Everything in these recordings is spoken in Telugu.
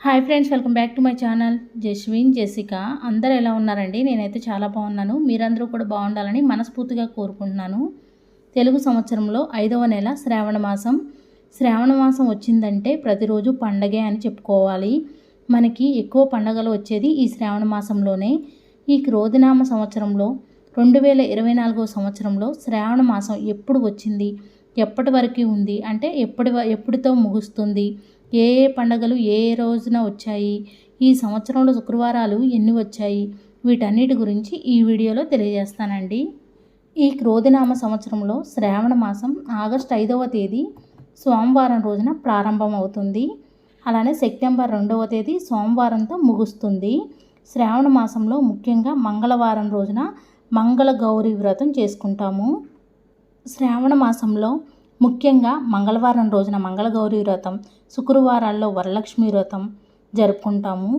Hi friends welcome back to my channel. Jaswin Jessica అందరు ఎలా ఉన్నారండి? నేనైతే చాలా బాగున్నాను. మీరందరూ కూడా బాగుండాలని మనస్ఫూర్తిగా కోరుకుంటున్నాను. తెలుగు సంవత్సరంలో ఐదవ నెల శ్రావణ మాసం. శ్రావణ మాసం వచ్చిందంటే ప్రతిరోజు పండగే అని చెప్పుకోవాలి. మనకి ఎక్కువ పండగలు వచ్చేది ఈ శ్రావణ మాసంలోనే. ఈ క్రోధినామ సంవత్సరంలో రెండు వేల ఇరవై నాలుగో సంవత్సరంలో శ్రావణ మాసం ఎప్పుడు వచ్చింది? ఎప్పటి వరకు ఉంది? అంటే ఎప్పటి వ- ఎప్పటితో ముగుస్తుంది? ఏ ఏ పండగలు ఏ ఏ రోజున వచ్చాయి? ఈ సంవత్సరంలో శుక్రవారాలు ఎన్ని వచ్చాయి? వీటన్నిటి గురించి ఈ వీడియోలో తెలియజేస్తానండి. ఈ క్రోధినామ సంవత్సరంలో శ్రావణ మాసం ఆగస్టు ఐదవ తేదీ సోమవారం రోజున ప్రారంభం అవుతుంది అలానే సెప్టెంబర్ రెండవ తేదీ సోమవారంతో ముగుస్తుంది. శ్రావణ మాసంలో ముఖ్యంగా మంగళవారం రోజున మంగళ గౌరీ వ్రతం చేసుకుంటాము. శ్రావణ మాసంలో ముఖ్యంగా మంగళవారం రోజున మంగళగౌరి వ్రతం శుక్రవారాల్లో వరలక్ష్మి వ్రతం జరుపుకుంటాము.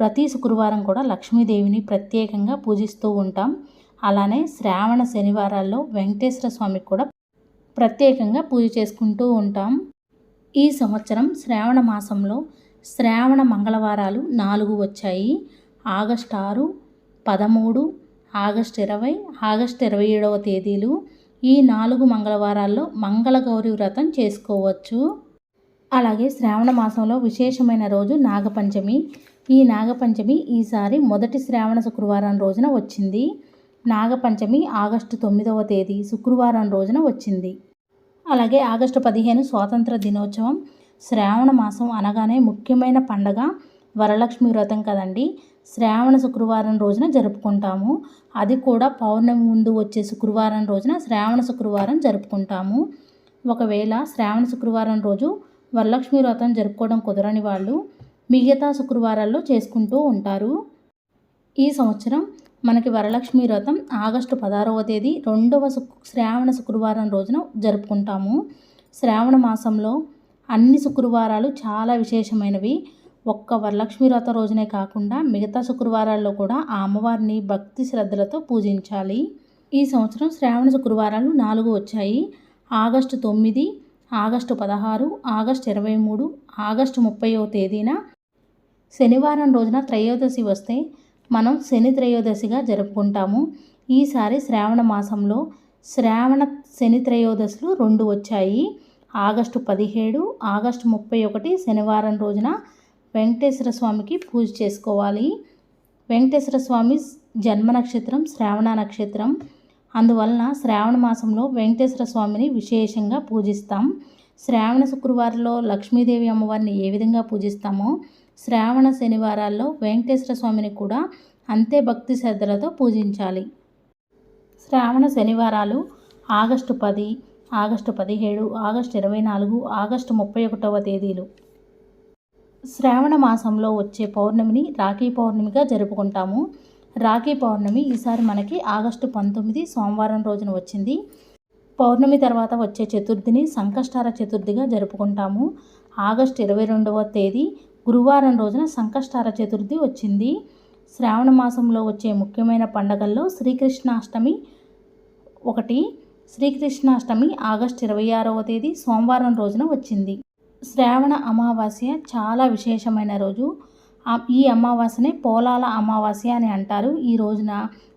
ప్రతి శుక్రవారం కూడా లక్ష్మీదేవిని ప్రత్యేకంగా పూజిస్తూ ఉంటాం. అలానే శ్రావణ శనివారాల్లో వెంకటేశ్వర స్వామికి కూడా ప్రత్యేకంగా పూజ చేసుకుంటూ ఉంటాం. ఈ సంవత్సరం శ్రావణ మాసంలో శ్రావణ మంగళవారాలు నాలుగు వచ్చాయి. ఆగస్ట్ ఆరు పదమూడు ఆగస్ట్ ఇరవై ఆగస్ట్ ఇరవై ఏడవ తేదీలు ఈ నాలుగు మంగళవారాల్లో మంగళగౌరి వ్రతం చేసుకోవచ్చు. అలాగే శ్రావణ మాసంలో విశేషమైన రోజు నాగపంచమి. ఈ నాగపంచమి ఈసారి మొదటి శ్రావణ శుక్రవారం రోజున వచ్చింది. నాగపంచమి ఆగస్టు తొమ్మిదవ తేదీ శుక్రవారం రోజున వచ్చింది. అలాగే ఆగస్టు పదిహేను స్వాతంత్ర దినోత్సవం. శ్రావణ మాసం అనగానే ముఖ్యమైన పండగ వరలక్ష్మి వ్రతం కదండి? శ్రావణ శుక్రవారం రోజున జరుపుకుంటాము. అది కూడా పౌర్ణమి ముందు వచ్చే శుక్రవారం రోజున శ్రావణ శుక్రవారం జరుపుకుంటాము. ఒకవేళ శ్రావణ శుక్రవారం రోజు వరలక్ష్మి వ్రతం జరుపుకోవడం కుదరని వాళ్ళు మిగతా శుక్రవారాల్లో చేసుకుంటూ ఉంటారు. ఈ సంవత్సరం మనకి వరలక్ష్మి వ్రతం ఆగస్టు పదహారవ తేదీ రెండవ శుక్ శ్రావణ శుక్రవారం రోజున జరుపుకుంటాము. శ్రావణ మాసంలో అన్ని శుక్రవారాలు చాలా విశేషమైనవి. ఒక్క వరలక్ష్మి వ్రత రోజునే కాకుండా మిగతా శుక్రవారాల్లో కూడా ఆ అమ్మవారిని భక్తి శ్రద్ధలతో పూజించాలి. ఈ సంవత్సరం శ్రావణ శుక్రవారాలు నాలుగు వచ్చాయి. ఆగస్టు తొమ్మిది ఆగస్టు పదహారు ఆగస్టు ఇరవై మూడు ఆగస్టు ముప్పైవ తేదీన శనివారం రోజున త్రయోదశి వస్తే మనం శని త్రయోదశిగా జరుపుకుంటాము. ఈసారి శ్రావణ మాసంలో శ్రావణ శని త్రయోదశులు రెండు వచ్చాయి. ఆగస్టు పదిహేడు ఆగస్టు ముప్పై ఒకటి శనివారం రోజున వెంకటేశ్వర స్వామికి పూజ చేసుకోవాలి. వెంకటేశ్వర స్వామి జన్మ నక్షత్రం శ్రావణ నక్షత్రం. అందువలన శ్రావణ మాసంలో వెంకటేశ్వర స్వామిని విశేషంగా పూజిస్తాం. శ్రావణ శుక్రవారంలో లక్ష్మీదేవి అమ్మవారిని ఏ విధంగా పూజిస్తామో శ్రావణ శనివారాల్లో వెంకటేశ్వర స్వామిని కూడా అంతే భక్తి శ్రద్ధలతో పూజించాలి. శ్రావణ శనివారాలు ఆగస్టు పది ఆగస్టు పదిహేడు ఆగస్టు ఇరవై నాలుగు ఆగస్టు ముప్పై ఒకటవ తేదీలు. శ్రావణ మాసంలో వచ్చే పౌర్ణమిని రాఖీ పౌర్ణమిగా జరుపుకుంటాము. రాఖీ పౌర్ణమి ఈసారి మనకి ఆగస్టు పంతొమ్మిది సోమవారం రోజున వచ్చింది. పౌర్ణమి తర్వాత వచ్చే చతుర్థిని సంకష్టార చతుర్థిగా జరుపుకుంటాము. ఆగస్టు ఇరవై రెండవ తేదీ గురువారం రోజున సంకష్టార చతుర్థి వచ్చింది. శ్రావణ మాసంలో వచ్చే ముఖ్యమైన పండగల్లో శ్రీకృష్ణాష్టమి ఒకటి. శ్రీకృష్ణాష్టమి ఆగస్టు ఇరవై ఆరవ తేదీ సోమవారం రోజున వచ్చింది. శ్రావణ అమావాస్య చాలా విశేషమైన రోజు. ఈ అమావాస్యనే పోలాల అమావాస్య అని అంటారు. ఈ రోజున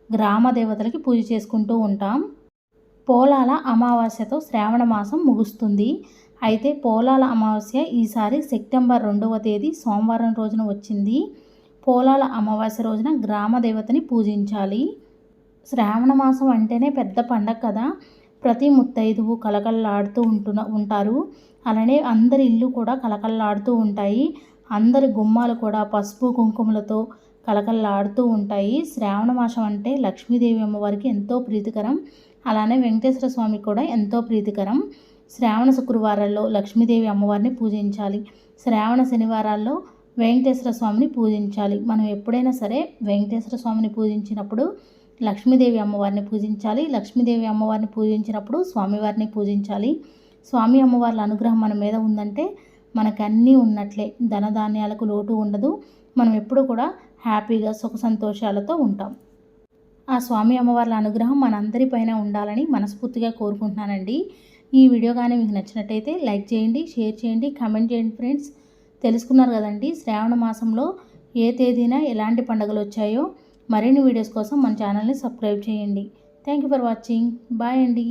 గ్రామ దేవతలకి పూజ చేసుకుంటూ ఉంటాం. పోలాల అమావాస్యతో శ్రావణ మాసం ముగుస్తుంది. అయితే పోలాల అమావాస్య ఈసారి సెప్టెంబర్ రెండవ తేదీ సోమవారం రోజున వచ్చింది. పోలాల అమావాస్య రోజున గ్రామ దేవతని పూజించాలి. శ్రావణ మాసం అంటేనే పెద్ద పండగ కదా. ప్రతి ముత్తైదువు కలకల్లాడుతూ ఉంటున్న ఉంటారు. అలానే అందరి ఇల్లు కూడా కలకల్లాడుతూ ఉంటాయి. అందరి గుమ్మాలు కూడా పసుపు కుంకుమలతో కలకల్లాడుతూ ఉంటాయి. శ్రావణ మాసం అంటే లక్ష్మీదేవి అమ్మవారికి ఎంతో ప్రీతికరం. అలానే వెంకటేశ్వర స్వామి కూడా ఎంతో ప్రీతికరం. శ్రావణ శుక్రవారాల్లో లక్ష్మీదేవి అమ్మవారిని పూజించాలి. శ్రావణ శనివారాల్లో వెంకటేశ్వర స్వామిని పూజించాలి. మనం ఎప్పుడైనా సరే వెంకటేశ్వర స్వామిని పూజించినప్పుడు లక్ష్మీదేవి అమ్మవారిని పూజించాలి. లక్ష్మీదేవి అమ్మవారిని పూజించినప్పుడు స్వామివారిని పూజించాలి. స్వామి అమ్మవార్ల అనుగ్రహం మన మీద ఉందంటే మనకు అన్నీ ఉన్నట్లే. ధనధాన్యాలకు లోటు ఉండదు. మనం ఎప్పుడు కూడా హ్యాపీగా సుఖ సంతోషాలతో ఉంటాం. ఆ స్వామి అమ్మవార్ల అనుగ్రహం మనందరిపైన ఉండాలని మనస్ఫూర్తిగా కోరుకుంటున్నానండి. ఈ వీడియో కానీ మీకు నచ్చినట్టయితే లైక్ చేయండి షేర్ చేయండి కామెంట్ చేయండి ఫ్రెండ్స్. తెలుసుకున్నారు కదండి శ్రావణ మాసంలో ఏ తేదీన ఎలాంటి పండుగలు వచ్చాయో. మరిన్ని వీడియోస్ కోసం మన ఛానల్ని సబ్స్క్రైబ్ చేయండి. Thank you for watching bye అండి.